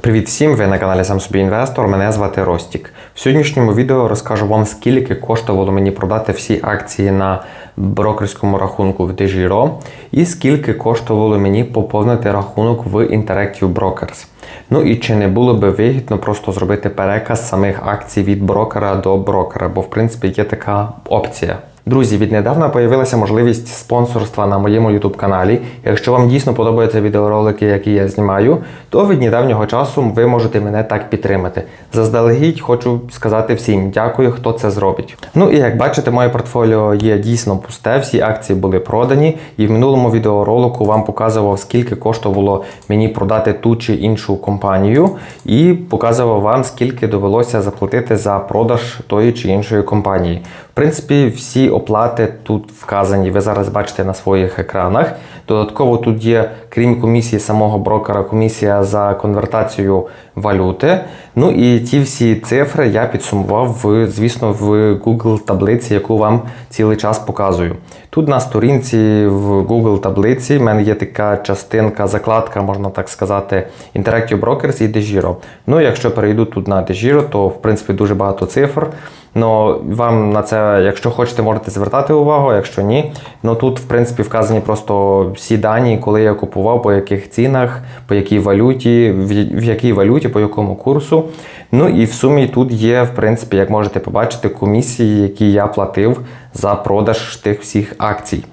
Привіт всім! Ви на каналі Сам собі інвестор. Мене звати Ростік. В сьогоднішньому відео розкажу вам, скільки коштувало мені продати всі акції на брокерському рахунку в DeGiro і скільки коштувало мені поповнити рахунок в Interactive Brokers. Ну і чи не було би вигідно просто зробити переказ самих акцій від брокера до брокера, бо в принципі є така опція. Друзі, віднедавна появилася можливість спонсорства на моєму YouTube каналі. Якщо вам дійсно подобаються відеоролики, які я знімаю, то від недавнього часу ви можете мене так підтримати. Заздалегідь хочу сказати всім дякую, хто це зробить. Ну і як бачите, моє портфоліо є дійсно пусте, всі акції були продані, і в минулому відеоролику вам показував, скільки коштувало мені продати ту чи іншу компанію, і показував вам, скільки довелося заплатити за продаж тої чи іншої компанії. Принципі, всі оплати тут вказані, ви зараз бачите на своїх екранах. Додатково тут є, крім комісії самого брокера, комісія за конвертацію валюти. Ну і ті всі цифри я підсумував, в, звісно, в Google таблиці, яку вам цілий час показую. Тут на сторінці в Google таблиці в мене є така частинка, закладка, можна так сказати, Interactive Brokers і DeGiro. Ну, якщо перейду тут на DeGiro, то в принципі дуже багато цифр. Ну, вам на це, якщо хочете, можете звертати увагу, якщо ні. Ну тут, в принципі, вказані просто всі дані, коли я купував, по яких цінах, по якій валюті, в якій валюті, по якому курсу. Ну і в сумі тут є, в принципі, як можете побачити, комісії, які я платив за продаж тих всіх акцій.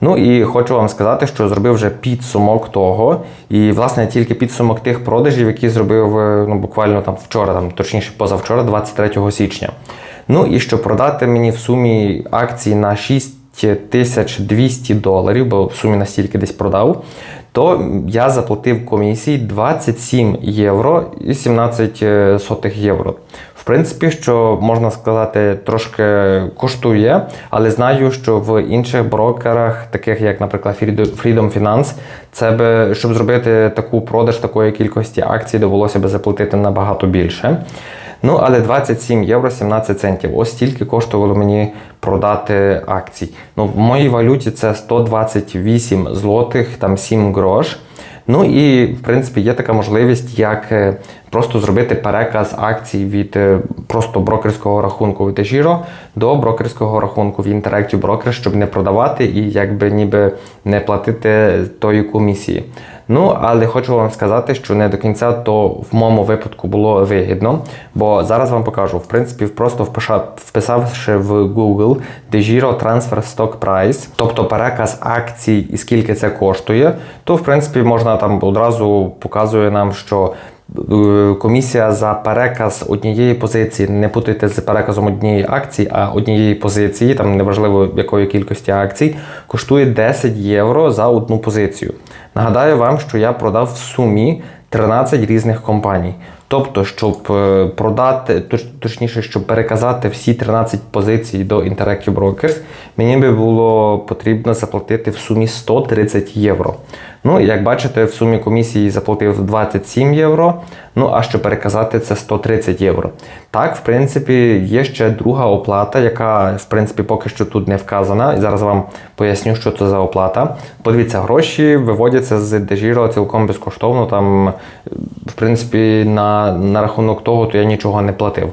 Ну і хочу вам сказати, що зробив вже підсумок того, і власне тільки підсумок тих продажів, які зробив е, ну буквально там вчора, там точніше позавчора, 23 січня. Ну і щоб продати мені в сумі акції на 6200 доларів, бо в сумі настільки десь продав, то я заплатив комісії 27 євро і 17 сотих євро. В принципі, що можна сказати, трошки коштує, але знаю, що в інших брокерах, таких як, наприклад, Freedom Finance, це би, щоб зробити таку продаж такої кількості акцій, довелося би заплатити набагато більше. Ну, але 27 євро 17 центів. Ось стільки коштувало мені продати акцій. Ну, в моїй валюті це 128 злотих, там 7 грош. Ну і в принципі є така можливість, як е, просто зробити переказ акцій від е, просто брокерського рахунку в Тежіро до брокерського рахунку в Interactive Broker, щоб не продавати і якби ніби не платити тої комісії. Ну, але хочу вам сказати, що не до кінця то в моєму випадку було вигідно, бо зараз вам покажу. В принципі, просто вписавши в Google DeGiro Transfer Stock Price, тобто переказ акцій і скільки це коштує, то в принципі можна там одразу показує нам, що. Комісія за переказ однієї позиції, не путайте з переказом однієї акції, а однієї позиції, там неважливо якої кількості акцій, коштує 10 євро за одну позицію. Нагадаю вам, що я продав в сумі 13 різних компаній. Тобто, щоб е, продати, точніше, щоб переказати всі 13 позицій до Interactive Brokers, мені би було потрібно заплатити в сумі 130 євро. Ну, як бачите, в сумі комісії заплатив 27 євро. Ну, а щоб переказати це 130 євро. Так, в принципі, є ще друга оплата, яка, в принципі, поки що тут не вказана. І зараз вам поясню, що це за оплата. Подивіться, гроші виводяться з Дежіро цілком безкоштовно. Там, в принципі, на, на рахунок того, то я нічого не платив.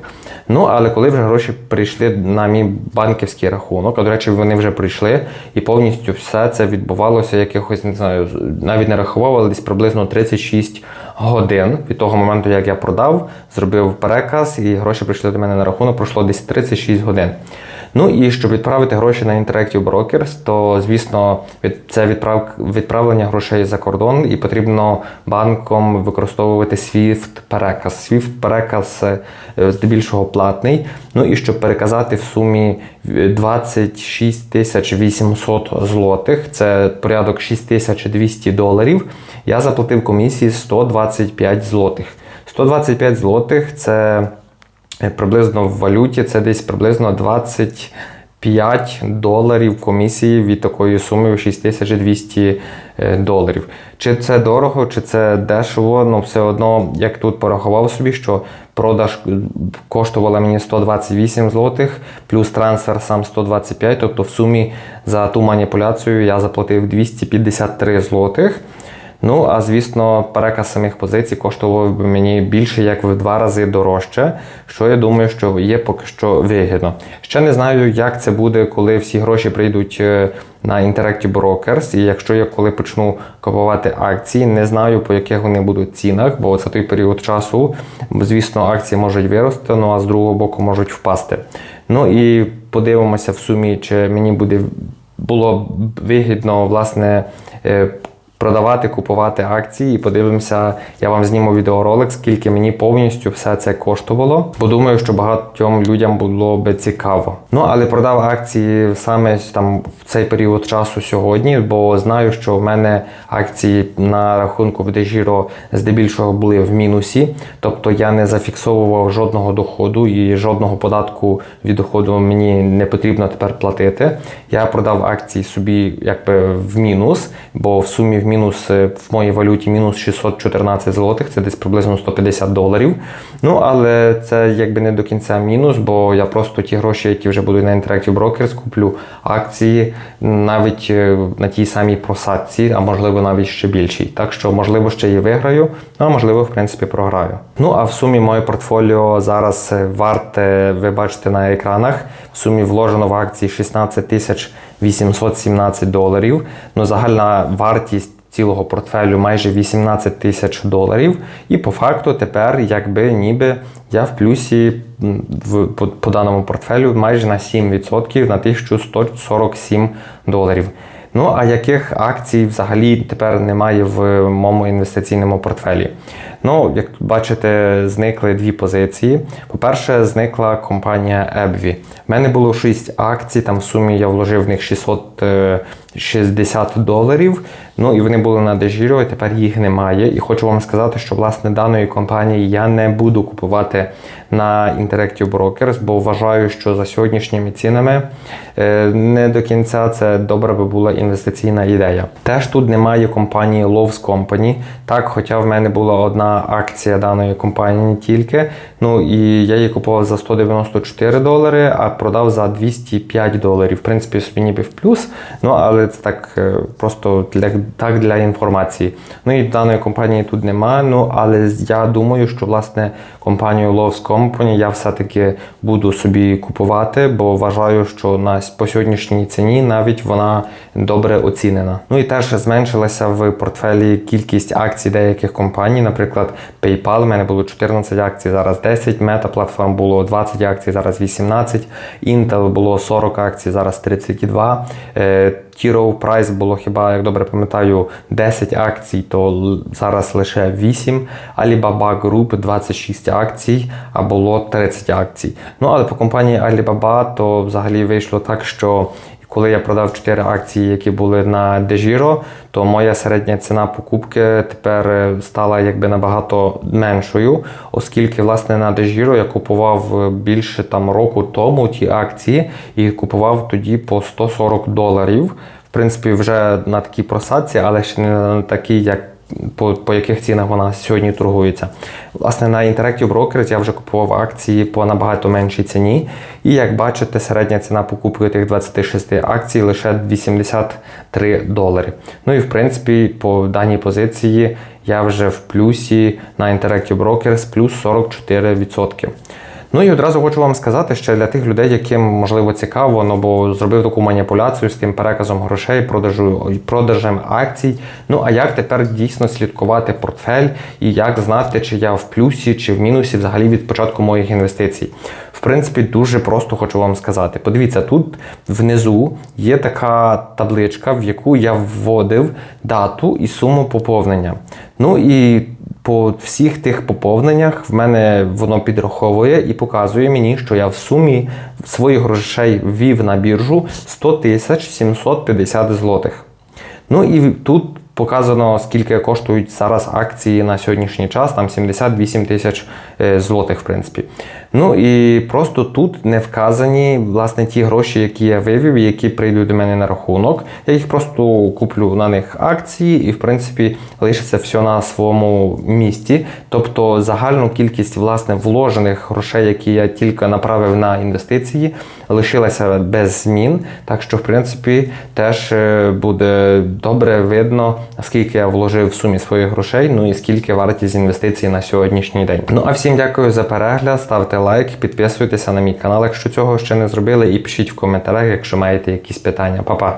Ну, але коли вже гроші прийшли на мій банківський рахунок, а до речі, вони вже прийшли, і повністю все це відбувалося якихось, не знаю, навіть не рахував, але десь приблизно 36 годин від того моменту, як я продав, зробив переказ, і гроші прийшли до мене на рахунок, пройшло десь 36 годин. Ну і щоб відправити гроші на Interactive Brokers, то звісно, це відправ, відправлення грошей за кордон, і потрібно банком використовувати SWIFT переказ. SWIFT переказ е, здебільшого платний. Ну і щоб переказати в сумі 26 тисяч 800 злотих, це порядок 6200 доларів. Я заплатив комісії 125 злотих. 125 злотих це приблизно в валюті, це десь приблизно 25 доларів комісії від такої суми 6200 е, доларів. Чи це дорого, чи це дешево, ну все одно, як тут порахував собі, що продаж е, коштувала мені 128 злотих, плюс трансфер сам 125, тобто в сумі за ту маніпуляцію я заплатив 253 злотих. Ну, а звісно, переказ самих позицій коштував би мені більше як в два рази дорожче, що я думаю, що є поки що вигідно. Ще не знаю, як це буде, коли всі гроші прийдуть е, на Interactive Brokers, і якщо я коли почну купувати акції, не знаю по яких вони будуть цінах, бо це той період часу. Звісно, акції можуть вирости, ну а з другого боку можуть впасти. Ну і подивимося в сумі, чи мені буде було б вигідно власне. Продавати, купувати акції і подивимося, я вам зніму відеоролик, скільки мені повністю все це коштувало. Бо думаю, що багатьом людям було би цікаво. Ну але продав акції саме там в цей період часу сьогодні, бо знаю, що в мене акції на рахунку в Дежіро здебільшого були в мінусі. Тобто я не зафіксовував жодного доходу і жодного податку від доходу мені не потрібно тепер платити. Я продав акції собі якби в мінус, бо в сумі в мінус е, в моїй валюті мінус 614 злотих, це десь приблизно 150 доларів. Ну але це якби не до кінця мінус, бо я просто ті гроші, які вже будуть на Interactive Brokers, куплю акції навіть е, на тій самій просадці, а можливо навіть ще більшій. Так що, можливо, ще і виграю, ну а можливо, в принципі, програю. Ну а в сумі моє портфоліо зараз е, варте, ви бачите на екранах. В сумі вложено в акції 16 тисяч 817 доларів. Ну, загальна вартість цілого портфелю майже 18 тисяч доларів. І по факту тепер, якби ніби я в плюсі в, по, по даному портфелю майже на 7% на 1147 доларів. Ну, а яких акцій взагалі тепер немає в моєму інвестиційному портфелі? Ну, як бачите, зникли дві позиції. По-перше, зникла компанія Ebvі. В мене було 6 акцій, там в сумі я вложив в них 660 доларів. Ну і вони були на Дежіро, і тепер їх немає. І хочу вам сказати, що власне даної компанії я не буду купувати на Interactive Brokers, бо вважаю, що за сьогоднішніми цінами е, не до кінця це добра би була інвестиційна ідея. Теж тут немає компанії Lowe's Company. Так, хоча в мене була одна акція даної компанії тільки. Ну і я її купував за 194 долари, а продав за 205 доларів. В принципі, собі ніби в плюс. Ну але це так е, просто для так для інформації. Ну і даної компанії тут немає. Ну але я думаю, що власне компанію Lowe's Company я все-таки буду собі купувати, бо вважаю, що на по сьогоднішній ціні навіть вона добре оцінена. Ну і теж зменшилася в портфелі кількість акцій деяких компаній. Наприклад, PayPal, у мене було 14 акцій, зараз 10, Meta Platform було 20 акцій, зараз 18, Intel було 40 акцій, зараз 32. Е, Прайс було хіба, як добре пам'ятаю, 10 акцій, то зараз лише 8. Alibaba Group 26 акцій, а було 30 акцій. Ну але по компанії Alibaba то взагалі вийшло так, що коли я продав 4 акції, які були на Дежіро, то моя середня ціна покупки тепер е, стала якби набагато меншою, оскільки власне на Дежіро я купував е, більше там року тому ті акції і купував тоді по 140 доларів. В принципі, вже на такій просадці, але ще не на такій, як по, по яких цінах вона сьогодні торгується. Власне, на Interactive Brokers я вже купував акції по набагато меншій ціні. І як бачите, середня ціна покупки тих 26 акцій лише 83 долари. Ну і в принципі, по даній позиції я вже в плюсі на Interactive Brokers плюс 44%. Ну і одразу хочу вам сказати, що для тих людей, яким можливо цікаво, ну бо зробив таку маніпуляцію з тим переказом грошей, продажу продажем акцій. Ну а як тепер дійсно слідкувати портфель і як знати, чи я в плюсі чи в мінусі взагалі від початку моїх інвестицій? В принципі, дуже просто хочу вам сказати. Подивіться, тут внизу є така табличка, в яку я вводив дату і суму поповнення. Ну і по всіх тих поповненнях в мене воно підраховує і показує мені, що я в сумі своїх грошей ввів на біржу 100 тисяч 750 злотих. Ну і тут показано, скільки коштують зараз акції на сьогоднішній час, там 78 тисяч е, злотих, в принципі. Ну і просто тут не вказані власне ті гроші, які я вивів, які прийдуть до мене на рахунок. Я їх просто куплю на них акції, і в принципі лишиться все на своєму місці. Тобто загальну кількість власне вложених грошей, які я тільки направив на інвестиції, лишилася без змін. Так що, в принципі, теж е, буде добре видно, скільки я вложив в сумі своїх грошей, ну і скільки вартість інвестицій на сьогоднішній день. Ну а всім дякую за перегляд, ставте лайк, підписуйтеся на мій канал, якщо цього ще не зробили, і пишіть в коментарях, якщо маєте якісь питання. Па-па!